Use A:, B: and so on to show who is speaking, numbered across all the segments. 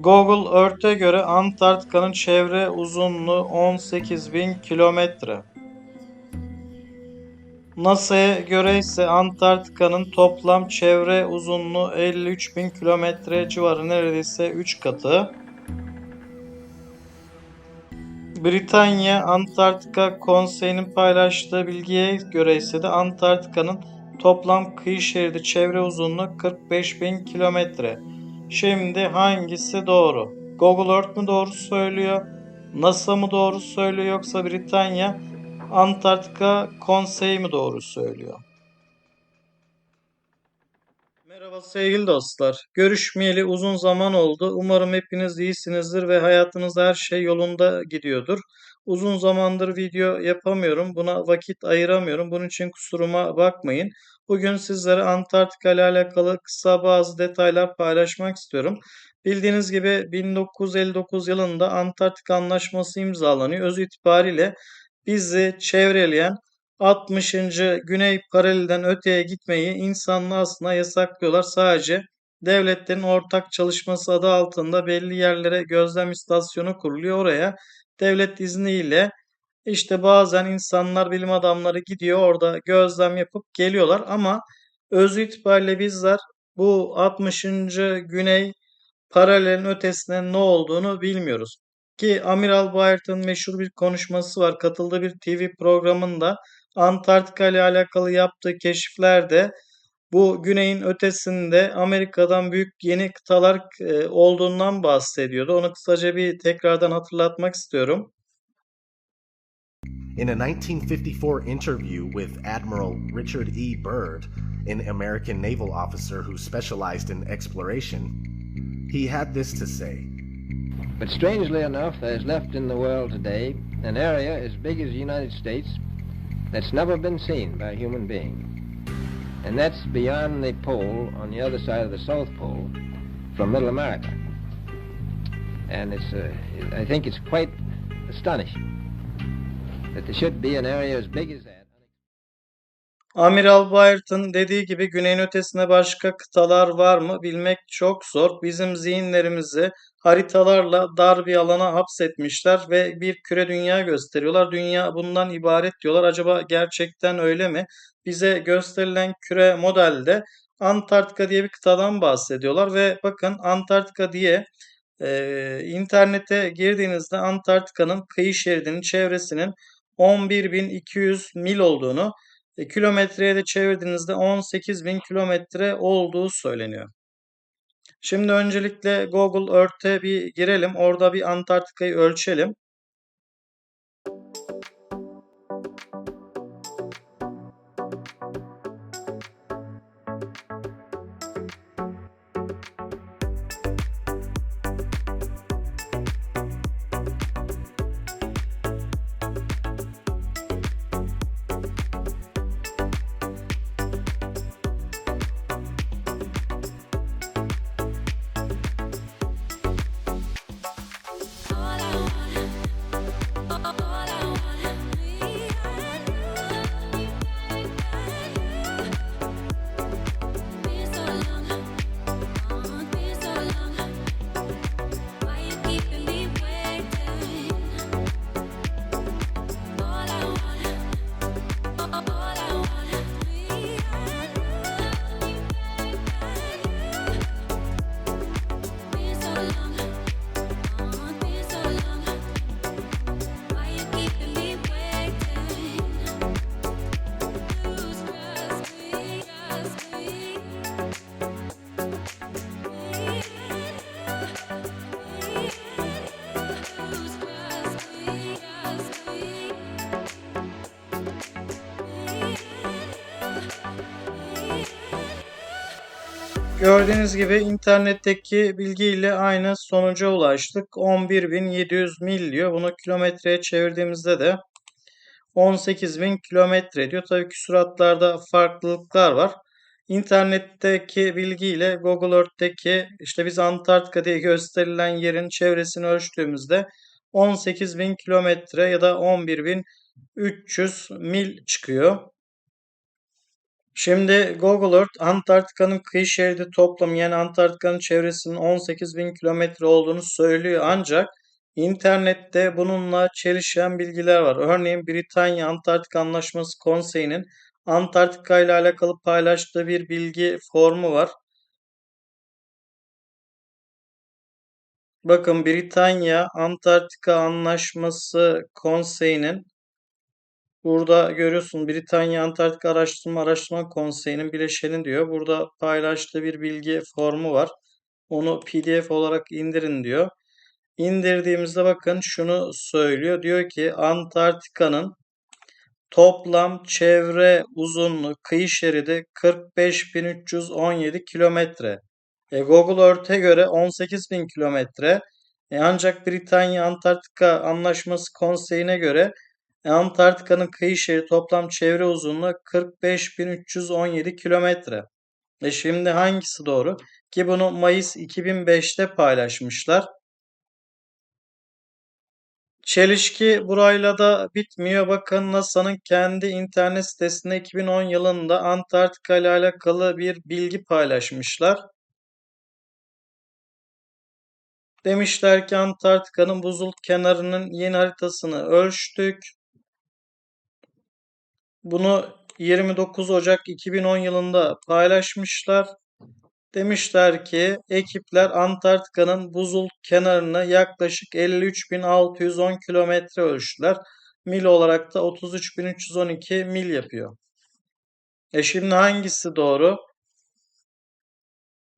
A: Google Earth'e göre Antarktika'nın çevre uzunluğu 18.000 kilometre. NASA'ya göre ise Antarktika'nın toplam çevre uzunluğu 53.000 kilometre civarı neredeyse 3 katı. Britanya Antarktika Konseyi'nin paylaştığı bilgiye göre ise de Antarktika'nın toplam kıyı şeridi çevre uzunluğu 45.000 kilometre. Şimdi hangisi doğru? Google Earth mü doğru söylüyor? NASA mı doğru söylüyor yoksa Britanya Antarktika Konseyi mi doğru söylüyor? Merhaba sevgili dostlar. Görüşmeyeli uzun zaman oldu. Umarım hepiniz iyisinizdir ve hayatınızda her şey yolunda gidiyordur. Uzun zamandır video yapamıyorum. Buna vakit ayıramıyorum. Bunun için kusuruma bakmayın. Bugün sizlere Antarktika ile alakalı kısa bazı detaylar paylaşmak istiyorum. Bildiğiniz gibi 1959 yılında Antarktika Anlaşması imzalanıyor. Öz itibariyle bizi çevreleyen 60. Güney paralelden öteye gitmeyi insanlığı aslında yasaklıyorlar. Sadece devletlerin ortak çalışması adı altında belli yerlere gözlem istasyonu kuruluyor. Oraya devlet izniyle işte bazen insanlar, bilim adamları gidiyor orada gözlem yapıp geliyorlar ama özü itibariyle bizler bu 60. Güney paralelin ötesine ne olduğunu bilmiyoruz. Ki Amiral Byert'ın meşhur bir konuşması var. Katıldığı bir TV programında Antarktika ile alakalı yaptığı keşiflerde bu güneyin ötesinde Amerika'dan büyük yeni kıtalar e, olduğundan bahsediyordu. Onu kısaca bir tekrardan hatırlatmak istiyorum.
B: In a 1954 interview with Admiral Richard E. Byrd, an American naval officer who specialized in exploration, he had this to say
C: But strangely enough, there's left in the world today an area as big as the United States that's never been seen by a human being. And that's beyond the pole on the other side of the South Pole from Middle America. And it's, uh, I think it's quite astonishing that there should be an area as big as that.
A: Amiral Byert'ın dediği gibi güneyin ötesinde başka kıtalar var mı bilmek çok zor. Bizim zihinlerimizi haritalarla dar bir alana hapsetmişler ve bir küre dünya gösteriyorlar. Dünya bundan ibaret diyorlar. Acaba gerçekten öyle mi? Bize gösterilen küre modelde Antarktika diye bir kıtadan bahsediyorlar ve bakın Antarktika diye e, internete girdiğinizde Antarktika'nın kıyı şeridinin çevresinin 11.200 mil olduğunu e, kilometreye de çevirdiğinizde 18.000 kilometre olduğu söyleniyor. Şimdi öncelikle Google Earth'e bir girelim. Orada bir Antarktika'yı ölçelim. Gördüğünüz gibi internetteki bilgiyle aynı sonuca ulaştık. 11.700 mil diyor. Bunu kilometreye çevirdiğimizde de 18.000 kilometre diyor. Tabii ki süratlarda farklılıklar var. İnternetteki bilgiyle Google Earth'teki işte biz Antarktika diye gösterilen yerin çevresini ölçtüğümüzde 18.000 kilometre ya da 11.300 mil çıkıyor. Şimdi Google Earth Antarktika'nın kıyı şeridi toplamı yani Antarktika'nın çevresinin 18.000 kilometre olduğunu söylüyor ancak internette bununla çelişen bilgiler var. Örneğin Britanya Antarktika Anlaşması Konseyi'nin Antarktika ile alakalı paylaştığı bir bilgi formu var. Bakın Britanya Antarktika Anlaşması Konseyi'nin burada görüyorsun Britanya Antarktika Araştırma Araştırma Konseyi'nin bileşeni diyor. Burada paylaştığı bir bilgi formu var. Onu PDF olarak indirin diyor. İndirdiğimizde bakın şunu söylüyor. Diyor ki Antarktika'nın toplam çevre uzunluğu kıyı şeridi 45.317 kilometre. E, Google Earth'e göre 18.000 kilometre. E, ancak Britanya Antarktika Anlaşması Konseyi'ne göre Antarktika'nın kıyı şeridi toplam çevre uzunluğu 45.317 kilometre. E şimdi hangisi doğru? Ki bunu Mayıs 2005'te paylaşmışlar. Çelişki burayla da bitmiyor. Bakın NASA'nın kendi internet sitesinde 2010 yılında Antarktika ile alakalı bir bilgi paylaşmışlar. Demişler ki Antarktika'nın buzul kenarının yeni haritasını ölçtük. Bunu 29 Ocak 2010 yılında paylaşmışlar. Demişler ki ekipler Antarktika'nın buzul kenarını yaklaşık 53.610 kilometre ölçtüler. Mil olarak da 33.312 mil yapıyor. E şimdi hangisi doğru?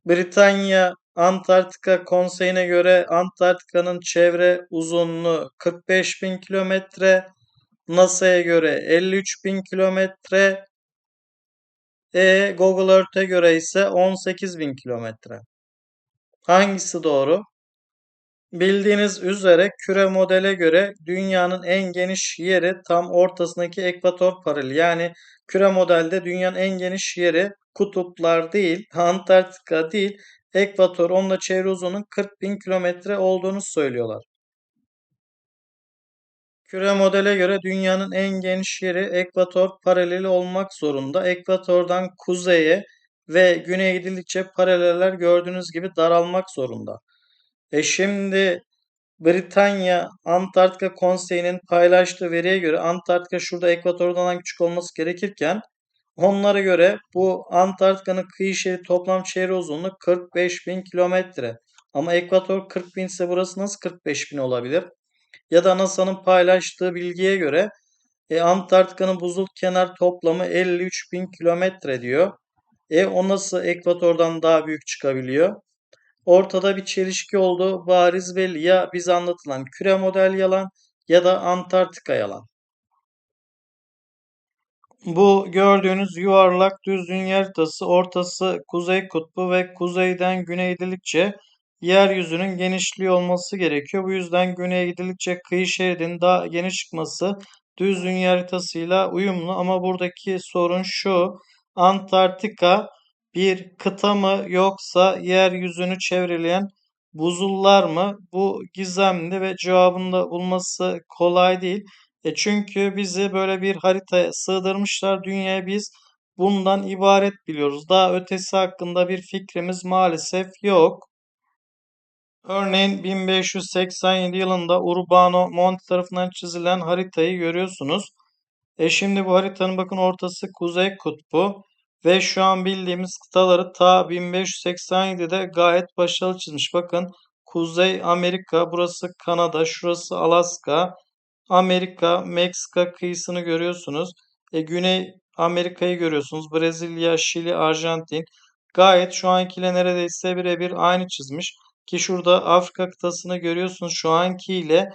A: Britanya Antarktika Konseyi'ne göre Antarktika'nın çevre uzunluğu 45.000 kilometre, NASA'ya göre 53.000 kilometre, e, Google Earth'e göre ise 18.000 kilometre. Hangisi doğru? Bildiğiniz üzere küre modele göre dünyanın en geniş yeri tam ortasındaki ekvator paraleli. Yani küre modelde dünyanın en geniş yeri kutuplar değil, Antarktika değil, ekvator. Onunla çevre uzunluğunun 40 bin kilometre olduğunu söylüyorlar. Küre modele göre dünyanın en geniş yeri ekvator paraleli olmak zorunda. Ekvatordan kuzeye ve güneye gidildikçe paraleller gördüğünüz gibi daralmak zorunda. E şimdi Britanya Antarktika Konseyi'nin paylaştığı veriye göre Antarktika şurada ekvatordan küçük olması gerekirken onlara göre bu Antarktika'nın kıyı şeridi toplam çevre uzunluğu 45 bin kilometre. Ama ekvator 40 bin ise burası nasıl 45 bin olabilir? Ya da NASA'nın paylaştığı bilgiye göre e, Antarktika'nın buzul kenar toplamı 53 bin kilometre diyor. E o nasıl ekvatordan daha büyük çıkabiliyor? Ortada bir çelişki olduğu bariz belli. Ya bize anlatılan küre model yalan ya da Antarktika yalan. Bu gördüğünüz yuvarlak düz dünya haritası ortası kuzey kutbu ve kuzeyden gidildikçe yeryüzünün genişliği olması gerekiyor. Bu yüzden güneye gidildikçe kıyı şeridinin daha geniş çıkması düz dünya haritasıyla uyumlu ama buradaki sorun şu. Antarktika bir kıta mı yoksa yeryüzünü çevreleyen buzullar mı? Bu gizemli ve cevabını da bulması kolay değil. E çünkü bizi böyle bir haritaya sığdırmışlar. Dünyayı biz bundan ibaret biliyoruz. Daha ötesi hakkında bir fikrimiz maalesef yok. Örneğin 1587 yılında Urbano Monti tarafından çizilen haritayı görüyorsunuz. E şimdi bu haritanın bakın ortası Kuzey Kutbu ve şu an bildiğimiz kıtaları ta 1587'de gayet başarılı çizmiş. Bakın Kuzey Amerika, burası Kanada, şurası Alaska, Amerika, Meksika kıyısını görüyorsunuz. E, Güney Amerika'yı görüyorsunuz. Brezilya, Şili, Arjantin. Gayet şu ankiyle neredeyse birebir aynı çizmiş. Ki şurada Afrika kıtasını görüyorsunuz şu ankiyle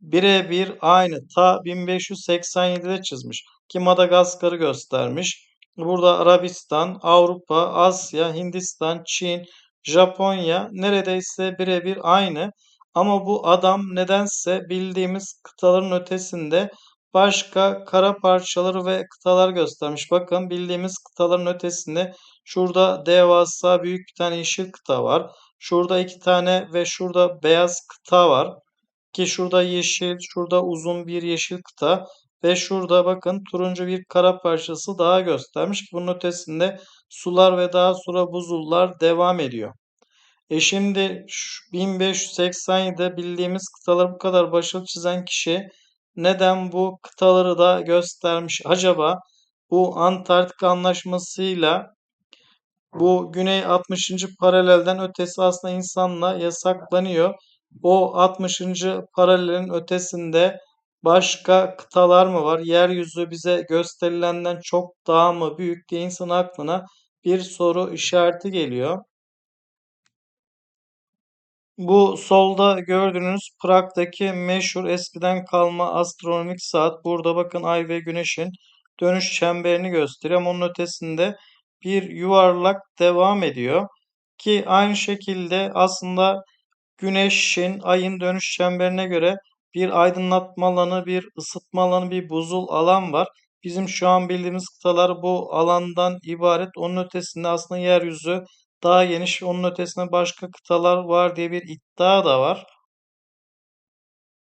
A: birebir aynı. Ta 1587'de çizmiş. Ki Madagaskar'ı göstermiş. Burada Arabistan, Avrupa, Asya, Hindistan, Çin, Japonya neredeyse birebir aynı. Ama bu adam nedense bildiğimiz kıtaların ötesinde başka kara parçaları ve kıtalar göstermiş. Bakın bildiğimiz kıtaların ötesinde şurada devasa büyük bir tane yeşil kıta var. Şurada iki tane ve şurada beyaz kıta var. Ki şurada yeşil, şurada uzun bir yeşil kıta. Ve şurada bakın turuncu bir kara parçası daha göstermiş bunun ötesinde sular ve daha sonra buzullar devam ediyor. E şimdi şu 1587'de bildiğimiz kıtaları bu kadar başarılı çizen kişi neden bu kıtaları da göstermiş? Acaba bu Antarktika Anlaşması'yla bu Güney 60. paralelden ötesi aslında insanla yasaklanıyor. O 60. paralelin ötesinde başka kıtalar mı var? Yeryüzü bize gösterilenden çok daha mı büyük diye insan aklına bir soru işareti geliyor. Bu solda gördüğünüz Prag'daki meşhur eskiden kalma astronomik saat. Burada bakın Ay ve Güneş'in dönüş çemberini gösteriyor. Ama onun ötesinde bir yuvarlak devam ediyor. Ki aynı şekilde aslında Güneş'in Ay'ın dönüş çemberine göre bir aydınlatma alanı, bir ısıtma alanı, bir buzul alan var. Bizim şu an bildiğimiz kıtalar bu alandan ibaret. Onun ötesinde aslında yeryüzü daha geniş. Onun ötesinde başka kıtalar var diye bir iddia da var.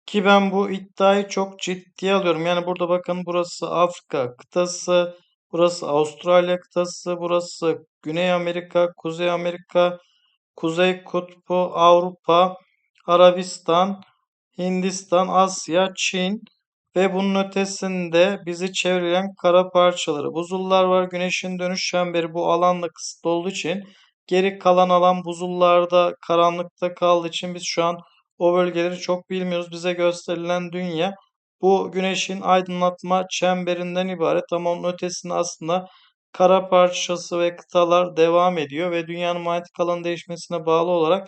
A: Ki ben bu iddiayı çok ciddiye alıyorum. Yani burada bakın burası Afrika kıtası, burası Avustralya kıtası, burası Güney Amerika, Kuzey Amerika, Kuzey Kutbu, Avrupa, Arabistan, Hindistan, Asya, Çin ve bunun ötesinde bizi çevreleyen kara parçaları. Buzullar var. Güneşin dönüş çemberi bu alanla kısıtlı olduğu için geri kalan alan buzullarda karanlıkta kaldığı için biz şu an o bölgeleri çok bilmiyoruz. Bize gösterilen dünya bu güneşin aydınlatma çemberinden ibaret ama onun ötesinde aslında kara parçası ve kıtalar devam ediyor ve dünyanın manyetik alanı değişmesine bağlı olarak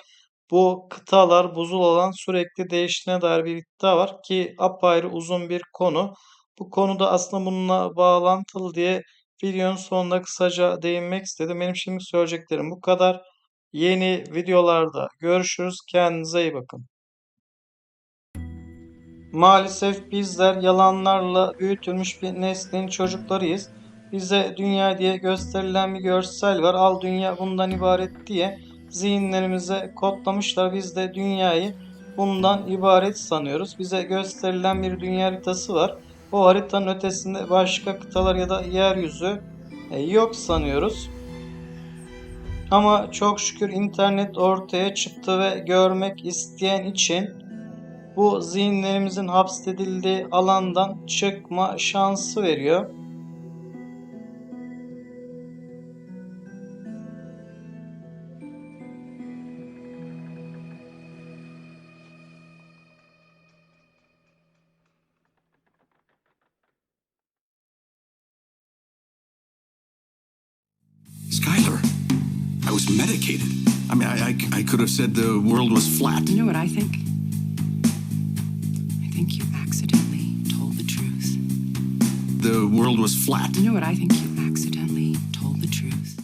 A: bu kıtalar buzul alan sürekli değiştiğine dair bir iddia var ki apayrı uzun bir konu. Bu konuda aslında bununla bağlantılı diye videonun sonunda kısaca değinmek istedim. Benim şimdi söyleyeceklerim bu kadar. Yeni videolarda görüşürüz. Kendinize iyi bakın. Maalesef bizler yalanlarla büyütülmüş bir neslin çocuklarıyız. Bize dünya diye gösterilen bir görsel var. Al dünya bundan ibaret diye zihinlerimize kodlamışlar. Biz de dünyayı bundan ibaret sanıyoruz. Bize gösterilen bir dünya haritası var. O haritanın ötesinde başka kıtalar ya da yeryüzü e, yok sanıyoruz. Ama çok şükür internet ortaya çıktı ve görmek isteyen için bu zihinlerimizin hapsedildiği alandan çıkma şansı veriyor.
D: Skylar, I was medicated. I mean, I, I, I could have said the world was flat.
E: You know what I think? I think you accidentally told the truth.
D: The world was flat.
E: You know what I think? You accidentally told the truth.